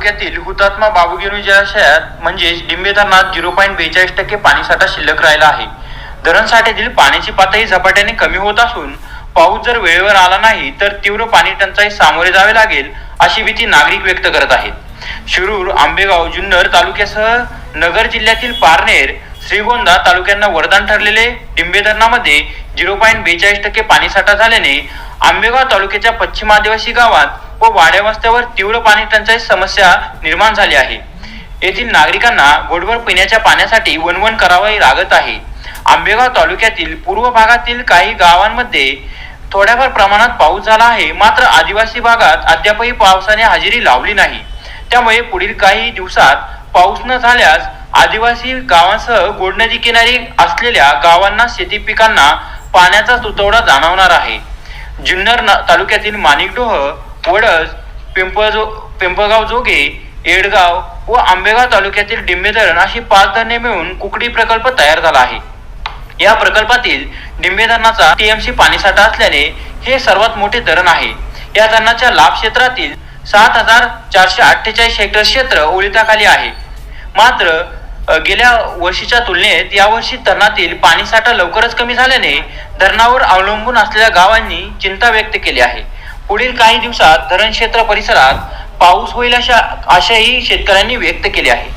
तालुक्यातील हुतात्मा बाबूगिरी जलाशयात म्हणजेच डिंबे धरणात झिरो पॉईंट बेचाळीस टक्के पाणीसाठा शिल्लक राहिला आहे. धरणसाठ्यातील पाण्याची पातळी झपाट्याने कमी होत असून पाऊस जर वेळेवर आला नाही तर तीव्र पाणी टंचाई सामोरे जावे लागेल अशी भीती नागरिक व्यक्त करत आहेत. शिरूर आंबेगाव जुन्नर तालुक्यासह नगर जिल्ह्यातील पारनेर श्रीगोंदा तालुक्यांना वरदान ठरलेले डिंबे धरणामध्ये झिरो पॉईंट बेचाळीस टक्के पाणीसाठा झाल्याने आंबेगाव तालुक्याच्या पश्चिम आदिवासी गावात व वाड्या वस्त्यावर तीव्र पाणी टंचाई समस्या निर्माण झाली आहे. येथील नागरिकांना गोडभर पिण्याच्या पाण्यासाठी वणवण करावे लागत आहे. आंबेगाव तालुक्यातील पूर्व भागातील काही गावांमध्ये थोड्याफार प्रमाणात पाऊस झाला आहे. मात्र आदिवासी भागात अद्यापही पावसाने हजेरी लावली नाही. त्यामुळे पुढील काही दिवसात पाऊस न झाल्यास आदिवासी गावांसह गोड नदी किनारी असलेल्या गावांना शेती पिकांना पाण्याचा तुतवडा जाणवणार आहे. जुन्नर न- तालुक्यातील माणिकडोह वडज पिंपळजो पिंपळगाव जोगे येडगाव व आंबेगाव तालुक्यातील डिंबे धरण अशी पाच धरणे मिळून कुकडी प्रकल्प तयार झाला आहे. या प्रकल्पातील डिंबे धरणाचा टीएमसी पाणीसाठा असल्याने हे सर्वात मोठे धरण आहे. या धरणाच्या लाभ क्षेत्रातील सात हजार चारशे अठ्ठेचाळीस हेक्टर क्षेत्र ओलिताखाली आहे. मात्र गेल्या वर्षीच्या तुलनेत यावर्षी धरणातील पाणीसाठा लवकरच कमी झाल्याने धरणावर अवलंबून असलेल्या गावांनी चिंता व्यक्त केली आहे. पुढील काही दिवसात धरण क्षेत्र परिसरात पाऊस होईल अशा आशाही शेतकऱ्यांनी व्यक्त केली आहे.